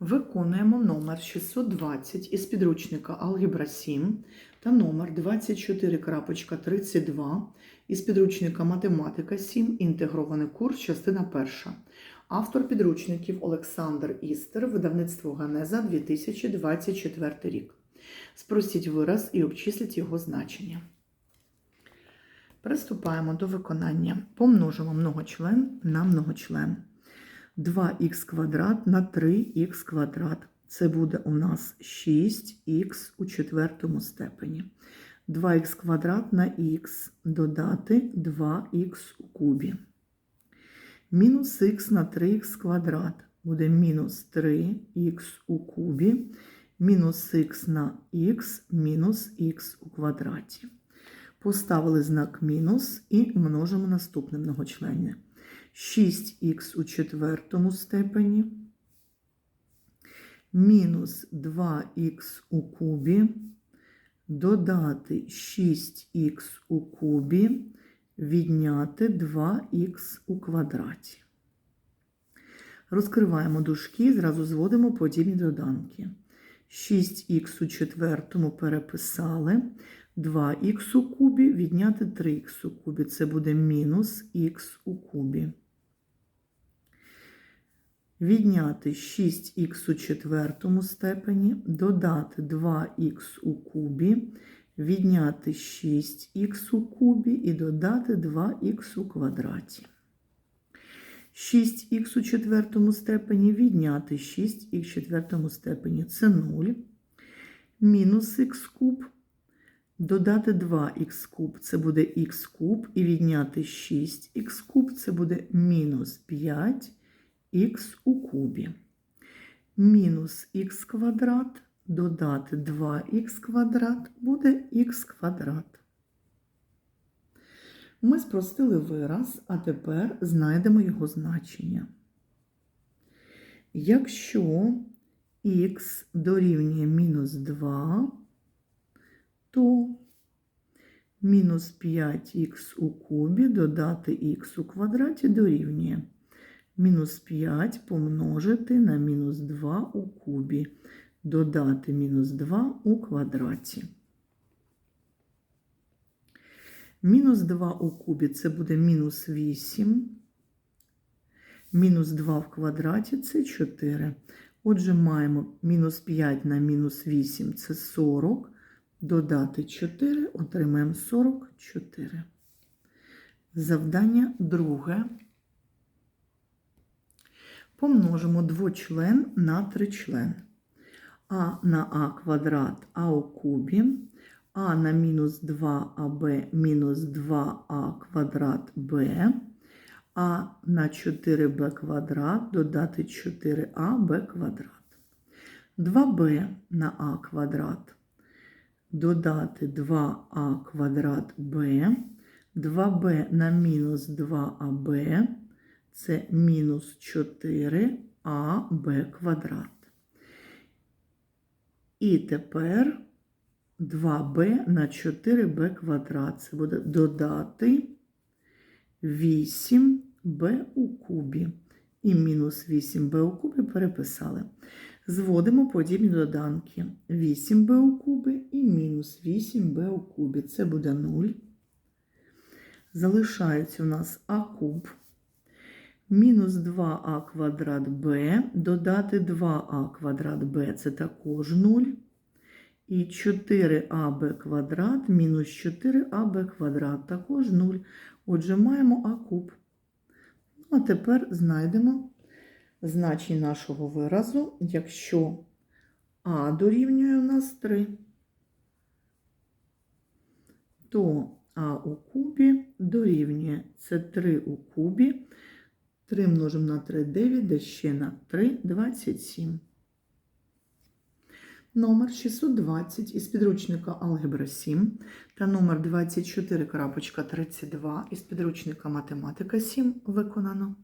Виконуємо номер 620 із підручника Алгебра 7 та номер 24.32 із підручника Математика 7. Інтегрований курс, частина перша. Автор підручників Олександр Істер, видавництво Ганеза 2024 рік. Спростіть вираз і обчисліть його значення. Приступаємо до виконання. Помножимо многочлен на многочлен. 2х квадрат на 3х квадрат. Це буде у нас 6х у четвертому степені. 2х квадрат на х додати 2х у кубі. Мінус х на 3х квадрат буде мінус 3х у кубі. Мінус х на х мінус х у квадраті. Поставили знак мінус і множимо наступне многочленне. 6х у четвертому степені, мінус 2х у кубі, додати 6х у кубі, відняти 2х у квадраті. Розкриваємо дужки, зразу зводимо подібні доданки. 6х у четвертому переписали. 2х у кубі відняти 3х у кубі. Це буде мінус х у кубі. Відняти 6х у четвертому степені, додати 2х у кубі, відняти 6х у кубі і додати 2х у квадраті. 6х у четвертому степені відняти 6х в четвертому степені це 0. Мінус х куб. Додати 2х куб це буде х куб, і відняти 6х куб це буде мінус 5х у кубі. Мінус х квадрат додати 2х квадрат буде х квадрат. Ми спростили вираз, а тепер знайдемо його значення. Якщо х дорівнює мінус 2, то мінус 5х у кубі додати х у квадраті дорівнює мінус 5 помножити на мінус 2 у кубі, додати мінус 2 у квадраті. Мінус 2 у кубі це буде мінус 8. Мінус 2 в квадраті це 4. Отже, маємо мінус 5 на мінус 8 це 40 додати 4, отримаємо 44. Завдання друге. Помножимо двочлен на тричлен. А на а квадрат а у кубі, а на мінус 2аб мінус 2а квадрат б, а на 4b квадрат додати 4аб квадрат. 2b на а квадрат додати 2а квадрат b, 2b на мінус 2аб, це мінус 4аб квадрат. І тепер 2b на 4b квадрат. Це буде додати 8b у кубі. І мінус 8b у кубі переписали. Зводимо подібні доданки. 8b у кубі мінус 8b у кубі. Це буде 0. Залишається у нас а куб. Мінус 2а квадрат b, додати 2а квадрат b це також 0. І 4аб квадрат мінус 4аб квадрат також 0. Отже, маємо а куб. Ну, а тепер знайдемо значення нашого виразу, якщо а дорівнює у нас 3, то а у кубі дорівнює це 3 у кубі. 3 множимо на 3 9, де ще на 3 27. Номер 620 із підручника Алгебра 7 та номер 24.32 із підручника Математика 7 виконано.